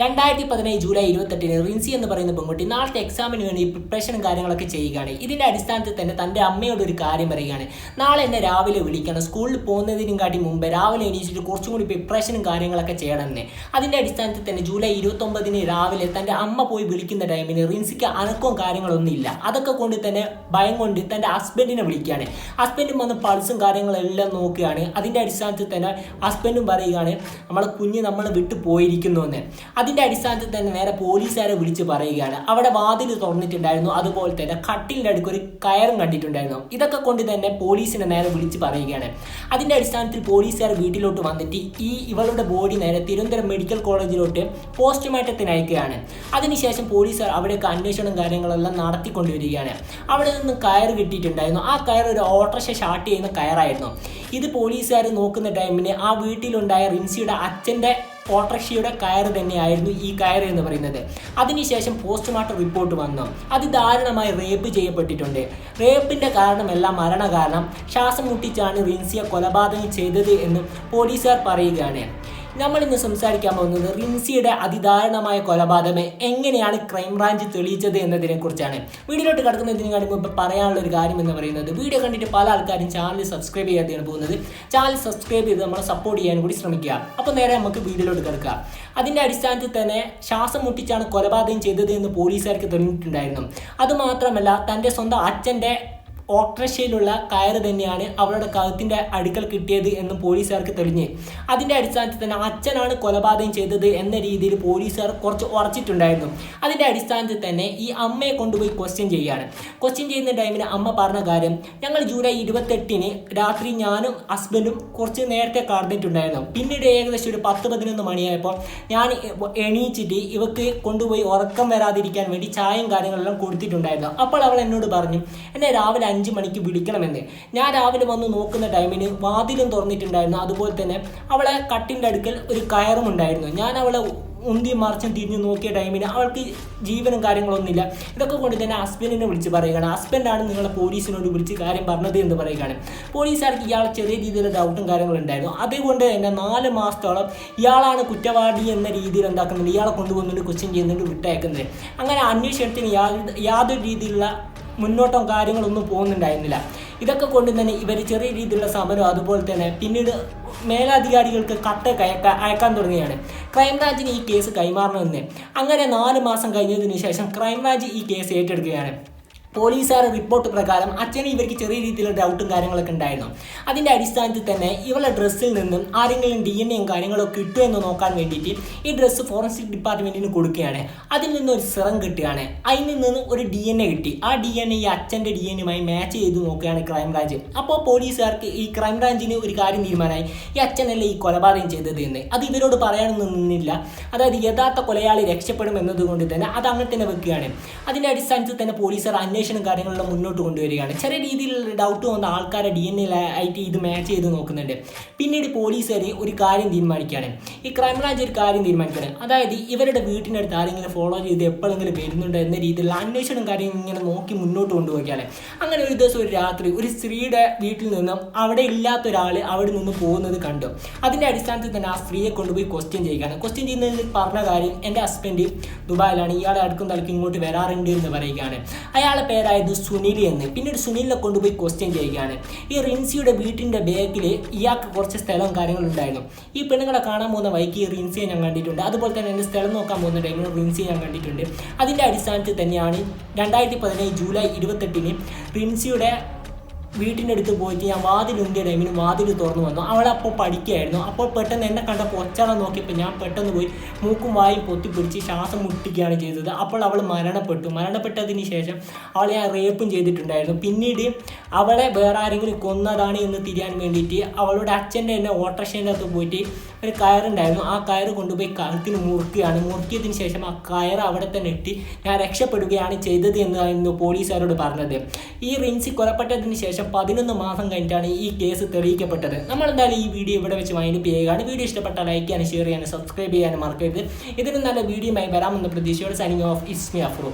രണ്ടായിരത്തി പതിനേഴ് ജൂലൈ ഇരുപത്തെട്ടിന് റിൻസി എന്ന് പറയുന്ന പെൺകുട്ടി നാളത്തെ എക്സാമിന് വേണ്ടി പ്രിപ്പറേഷനും കാര്യങ്ങളൊക്കെ ചെയ്യുകയാണ്. ഇതിന്റെ അടിസ്ഥാനത്തിൽ തന്നെ തന്റെ അമ്മയോട് ഒരു കാര്യം പറയുകയാണ്. നാളെ എന്നെ രാവിലെ വിളിക്കണം. സ്കൂളിൽ പോകുന്നതിനും കാട്ടി മുമ്പ് രാവിലെ എണീച്ചിട്ട് കുറച്ചും കൂടി പ്രിപ്പറേഷനും കാര്യങ്ങളൊക്കെ ചെയ്യണമെന്ന് അതിന്റെ അടിസ്ഥാനത്തിൽ തന്നെ ജൂലൈ ഇരുപത്തൊമ്പതിന് രാവിലെ തന്റെ അമ്മ പോയി വിളിക്കുന്ന ടൈമിന് റിൻസിക്ക് അനക്കവും കാര്യങ്ങളൊന്നും ഇല്ല. അതൊക്കെ കൊണ്ട് തന്നെ ഭയം കൊണ്ട് തന്റെ ഹസ്ബൻഡിനെ വിളിക്കുകയാണ്. ഹസ്ബൻഡും വന്ന് പൾസും കാര്യങ്ങളെല്ലാം നോക്കുകയാണ്. അതിന്റെ അടിസ്ഥാനത്തിൽ തന്നെ ഹസ്ബൻഡും പറയുകയാണ് നമ്മളെ കുഞ്ഞ് നമ്മളെ വിട്ടു പോയിരിക്കുന്നു എന്ന്. അതിന്റെ അടിസ്ഥാനത്തിൽ തന്നെ നേരെ പോലീസുകാരെ വിളിച്ച് പറയുകയാണ്. അവിടെ വാതിൽ തുറന്നിട്ടുണ്ടായിരുന്നു. അതുപോലെ തന്നെ കട്ടിലിന്റെ അടുക്ക് ഒരു കയറും കണ്ടിട്ടുണ്ടായിരുന്നു. ഇതൊക്കെ കൊണ്ട് തന്നെ പോലീസിനെ നേരെ വിളിച്ച് പറയുകയാണ്. അതിന്റെ അടിസ്ഥാനത്തിൽ പോലീസുകാർ വീട്ടിലോട്ട് വന്നിട്ട് ഈ ഇവളുടെ ബോഡി നേരെ തിരുവനന്തപുരം മെഡിക്കൽ കോളേജിലോട്ട് പോസ്റ്റ്മോർട്ടത്തിന് അയക്കുകയാണ്. അതിനുശേഷം പോലീസുകാർ അവിടേക്ക് അന്വേഷണം കാര്യങ്ങളെല്ലാം നടത്തിക്കൊണ്ടുവരികയാണ് അവിടെ നിന്ന് കയർ കിട്ടിയിട്ടുണ്ടായിരുന്നു. ആ കയർ ഒരു ഓട്ടോറിക്ഷ ഷാർട്ട് ചെയ്യുന്ന കയറായിരുന്നു. ഇത് പോലീസുകാർ നോക്കുന്ന ടൈമിന് ആ വീട്ടിലുണ്ടായ റിൻസിയുടെ അച്ഛന്റെ ഓട്ടോറിക്ഷയുടെ കയർ തന്നെയായിരുന്നു ഈ കയർ എന്ന് പറയുന്നത്. അതിനുശേഷം പോസ്റ്റ്മോർട്ടം റിപ്പോർട്ട് വന്നു. അത് ദാരുണമായി റേപ്പ് ചെയ്യപ്പെട്ടിട്ടുണ്ട്. റേപ്പിന്റെ കാരണമല്ല മരണ കാരണം ശ്വാസം മുട്ടിച്ചാണ് റിൻസിയെ കൊലപാതകം ചെയ്തത് എന്ന് പോലീസുകാർ പറയുകയാണ്. നമ്മൾ ഇന്ന് സംസാരിക്കാൻ പോകുന്നത് റിൻസിയുടെ അതിദാരുണമായ കൊലപാതകം എങ്ങനെയാണ് ക്രൈംബ്രാഞ്ച് തെളിയിച്ചത് എന്നതിനെ കുറിച്ചാണ് വീഡിയോയിലോട്ട് കടക്കുന്നതിന് കാര്യം മുമ്പ് പറയാനുള്ള ഒരു കാര്യം എന്ന് പറയുന്നത് വീഡിയോ കണ്ടിട്ട് പല ആൾക്കാരും ചാനൽ സബ്സ്ക്രൈബ് ചെയ്യാതെയാണ് പോകുന്നത്. ചാനൽ സബ്സ്ക്രൈബ് ചെയ്ത് നമ്മളെ സപ്പോർട്ട് ചെയ്യാൻ കൂടി ശ്രമിക്കുക. അപ്പോൾ നേരെ നമുക്ക് വീഡിയോയിലോട്ട് കിടക്കുക അതിന്റെ അടിസ്ഥാനത്തിൽ തന്നെ ശ്വാസം മുട്ടിച്ചാണ് കൊലപാതകം ചെയ്തത് എന്ന് പോലീസുകാർക്ക് തെളിഞ്ഞിട്ടുണ്ടായിരുന്നു. അതുമാത്രമല്ല തന്റെ സ്വന്തം അച്ഛന്റെ ഓട്ടോറിക്ഷയിലുള്ള കയറ് തന്നെയാണ് അവളുടെ കഴുത്തിന്റെ അടുക്കൽ കിട്ടിയത് എന്നും പോലീസുകാർക്ക് തെളിഞ്ഞ്. അതിന്റെ അടിസ്ഥാനത്തിൽ തന്നെ അച്ഛനാണ് കൊലപാതകം ചെയ്തത് എന്ന രീതിയിൽ പോലീസുകാർ കുറച്ച് ഉറച്ചിട്ടുണ്ടായിരുന്നു. അതിന്റെ അടിസ്ഥാനത്തിൽ തന്നെ ഈ അമ്മയെ കൊണ്ടുപോയി ക്വസ്റ്റ്യൻ ചെയ്യുകയാണ്. ക്വസ്റ്റ്യൻ ചെയ്യുന്ന ടൈമിന് അമ്മ പറഞ്ഞ കാര്യം ഞങ്ങൾ ജൂലൈ ഇരുപത്തെട്ടിന് രാത്രി ഞാനും ഹസ്ബൻഡും കുറച്ച് നേരത്തെ കടന്നിട്ടുണ്ടായിരുന്നു. പിന്നീട് ഏകദേശം ഒരു പത്ത് പതിനൊന്ന് മണിയായപ്പോൾ ഞാൻ എണീച്ചിട്ട് ഇവക്ക് കൊണ്ടുപോയി ഉറക്കം വരാതിരിക്കാൻ വേണ്ടി ചായയും കാര്യങ്ങളെല്ലാം കൊടുത്തിട്ടുണ്ടായിരുന്നു. അപ്പോൾ അവൾ എന്നോട് പറഞ്ഞു എന്നെ രാവിലെ അഞ്ച് മണിക്ക് വിളിക്കണമെന്ന്. ഞാൻ രാവിലെ വന്ന് നോക്കുന്ന ടൈമിന് വാതിലും തുറന്നിട്ടുണ്ടായിരുന്നു. അതുപോലെ തന്നെ അവളെ കട്ടിന്റെ അടുക്കൽ ഒരു കയറും ഉണ്ടായിരുന്നു. ഞാൻ അവളെ ഉന്തി മറിച്ചും തിരിഞ്ഞു നോക്കിയ ടൈമിന് അവൾക്ക് ജീവനും കാര്യങ്ങളൊന്നുമില്ല. ഇതൊക്കെ കൊണ്ട് തന്നെ ഹസ്ബൻഡിനെ വിളിച്ച് പറയുകയാണ്. ഹസ്ബൻഡാണ് നിങ്ങളെ പോലീസിനോട് വിളിച്ച് കാര്യം പറഞ്ഞത് എന്ന് പറയുകയാണ്. പോലീസുകാർക്ക് ഇയാൾ ചെറിയ രീതിയിലുള്ള ഡൗട്ടും കാര്യങ്ങളും ഉണ്ടായിരുന്നു അതുകൊണ്ട് തന്നെ നാല് മാസത്തോളം ഇയാളാണ് കുറ്റവാളി എന്ന രീതിയിൽ എന്താക്കുന്നുണ്ട് ഇയാളെ കൊണ്ടുവന്നിട്ട് ക്വസ്റ്റ്യൻ ചെയ്യുന്നുണ്ട് വിട്ടയക്കുന്നത്. അങ്ങനെ അന്വേഷണത്തിന് യാതൊരു രീതിയിലുള്ള മുന്നോട്ടും കാര്യങ്ങളൊന്നും പോകുന്നുണ്ടായിരുന്നില്ല. ഇതൊക്കെ കൊണ്ട് തന്നെ ഇവർ ചെറിയ രീതിയിലുള്ള സമരം അതുപോലെ തന്നെ പിന്നീട് മേലധികാരികൾക്ക് കത്ത് കയക്കാൻ അയക്കാൻ തുടങ്ങിയാണ് ക്രൈംബ്രാഞ്ചിന് ഈ കേസ് കൈമാറണമെന്ന്. അങ്ങനെ നാല് മാസം കഴിഞ്ഞതിന് ശേഷം ക്രൈംബ്രാഞ്ച് ഈ കേസ് ഏറ്റെടുക്കുകയാണ്. പോലീസുകാർ റിപ്പോർട്ട് പ്രകാരം അച്ഛന് ഇവർക്ക് ചെറിയ രീതിയിലുള്ള ഡൗട്ടും കാര്യങ്ങളൊക്കെ ഉണ്ടായിരുന്നു. അതിന്റെ അടിസ്ഥാനത്തിൽ തന്നെ ഇവളുടെ ഡ്രസ്സിൽ നിന്നും ആരെങ്കിലും ഡി എൻ എയും കാര്യങ്ങളൊക്കെ കിട്ടുമോ എന്ന് നോക്കാൻ വേണ്ടിയിട്ട് ഈ ഡ്രസ്സ് ഫോറൻസിക് ഡിപ്പാർട്ട്മെന്റിന് കൊടുക്കുകയാണ്. അതിൽ നിന്ന് ഒരു സിറം കിട്ടുകയാണ്. അതിൽ നിന്ന് ഒരു ഡി എൻ എ കിട്ടി. ആ ഡി എൻ എ ഈ അച്ഛന്റെ ഡി എൻ എയുമായി മാച്ച് ചെയ്ത് നോക്കുകയാണ് ക്രൈംബ്രാഞ്ച്. അപ്പോൾ പോലീസുകാർക്ക് ഈ ക്രൈംബ്രാഞ്ചിന് ഒരു കാര്യം തീരുമാനമായി. ഈ അച്ഛനല്ലേ ഈ കൊലപാതകം ചെയ്തത് എന്ന്. അത് ഇവരോട് പറയാനൊന്നും നിന്നില്ല. അതായത് യഥാർത്ഥ കൊലയാളി രക്ഷപ്പെടും എന്നതുകൊണ്ട് തന്നെ അത് അങ്ങനെ തന്നെ വെക്കുകയാണ്. അതിന്റെ അടിസ്ഥാനത്തിൽ തന്നെ പോലീസുകാർ അന്വേഷണം കാര്യങ്ങളെല്ലാം മുന്നോട്ട് കൊണ്ടുവരികയാണ്. ചെറിയ രീതിയിലുള്ള ഡൗട്ട് വന്ന ആൾക്കാരെ ഡി എൻ എ ആയിട്ട് ഇത് മാച്ച് ചെയ്ത് നോക്കുന്നുണ്ട്. പിന്നീട് പോലീസുകാർ ഒരു കാര്യം തീരുമാനിക്കുകയാണ്. ഈ ക്രൈംബ്രാഞ്ച് ഒരു കാര്യം തീരുമാനിക്കുകയാണ്. അതായത് ഇവരുടെ വീട്ടിനടുത്ത് ആരെങ്കിലും ഫോളോ ചെയ്ത് എപ്പോഴെങ്കിലും വരുന്നുണ്ടോ എന്ന രീതിയിലുള്ള അന്വേഷണം കാര്യം ഇങ്ങനെ നോക്കി മുന്നോട്ട് കൊണ്ടുപോവുകയാണ്. അങ്ങനെ ഒരു ദിവസം ഒരു രാത്രി ഒരു സ്ത്രീയുടെ വീട്ടിൽ നിന്നും അവിടെ ഇല്ലാത്ത ഒരാൾ അവിടെ നിന്ന് പോകുന്നത് കണ്ടു. അതിന്റെ അടിസ്ഥാനത്തിൽ തന്നെ ആ സ്ത്രീയെ കൊണ്ടുപോയി ക്വസ്റ്റ്യൻ ചെയ്യുകയാണ്. ക്വസ്റ്റ്യൻ ചെയ്യുന്നതിൽ പറഞ്ഞ കാര്യം എന്റെ ഹസ്ബൻഡ് ദുബായിലാണ്. ഇയാളെ അടുക്കും തലക്ക് ഇങ്ങോട്ട് വരാറുണ്ട് എന്ന് പറയുകയാണ്. അയാളെ പേരായിരുന്നു സുനിൽ എന്ന്. പിന്നീട് സുനിലിനെ കൊണ്ടുപോയി ക്വസ്റ്റ്യൻ ചെയ്യുകയാണ്. ഈ റിൻസിയുടെ വീട്ടിന്റെ ബാക്കിൽ ഇയാൾക്ക് കുറച്ച് സ്ഥലവും കാര്യങ്ങളും ഉണ്ടായിരുന്നു. ഈ പെണ്ണുങ്ങളെ കാണാൻ പോകുന്ന വൈക്ക് ഈ റിൻസിയെ ഞാൻ കണ്ടിട്ടുണ്ട്. അതുപോലെ തന്നെ എന്റെ സ്ഥലം നോക്കാൻ പോകുന്ന ടൈമിൽ റിൻസിയെ ഞാൻ കണ്ടിട്ടുണ്ട്. അതിന്റെ അടിസ്ഥാനത്തിൽ തന്നെയാണ് രണ്ടായിരത്തി പതിനേഴ് ജൂലൈ ഇരുപത്തെട്ടിന് റിൻസിയുടെ വീട്ടിന്റെ അടുത്ത് പോയിട്ട് ഞാൻ വാതിലുണ്ടിയ ടൈമിന് വാതിൽ തുറന്നു വന്നു. അവളപ്പോൾ പഠിക്കുകയായിരുന്നു. അപ്പോൾ പെട്ടെന്ന് എന്നെ കണ്ടപ്പോൾ ഒച്ചളം നോക്കിയപ്പോൾ ഞാൻ പെട്ടെന്ന് പോയി മൂക്കും വായും പൊത്തിപ്പിടിച്ച് ശ്വാസം മുട്ടിക്കുകയാണ് ചെയ്തത്. അപ്പോൾ അവൾ മരണപ്പെട്ടു. മരണപ്പെട്ടതിന് ശേഷം അവളെ ഞാൻ റേപ്പും ചെയ്തിട്ടുണ്ടായിരുന്നു. പിന്നീട് അവളെ വേറെ ആരെങ്കിലും കൊന്നതാണ് എന്ന് തിരിയാൻ വേണ്ടിയിട്ട് അവളുടെ അച്ഛന്റെ തന്നെ ഓട്ടോറിക്ഷേന്റെ അകത്ത് പോയിട്ട് ഒരു കയറുണ്ടായിരുന്നു ആ കയർ കൊണ്ടുപോയി കഴുത്തിന് മുറുക്കുകയാണ്. മുറുക്കിയതിന് ശേഷം ആ കയർ അവിടെ തന്നെ ഇട്ട് ഞാൻ രക്ഷപ്പെടുകയാണ് ചെയ്തത് എന്നായിരുന്നു പോലീസുകാരോട് പറഞ്ഞത്. ഈ റിൻസി കൊലപ്പെട്ടതിന് ശേഷം പതിനൊന്ന് മാസം കഴിഞ്ഞിട്ടാണ് ഈ കേസ് തെളിയിക്കപ്പെട്ടത്. നമ്മൾ എന്തായാലും ഈ വീഡിയോ ഇവിടെ വെച്ച് വൈൻഡപ്പ് ചെയ്യുകയാണ്. വീഡിയോ ഇഷ്ടപ്പെട്ടാൽ ലൈക്ക് ചെയ്യാനും ഷെയർ ചെയ്യാനും സബ്സ്ക്രൈബ് ചെയ്യാനും മറക്കരുത്. ഇതിന് നല്ല വീഡിയോയുമായി വരാമെന്ന പ്രതീക്ഷയോടെ സൈനിങ് ഓഫ് ഇസ്മി അഫ്രോ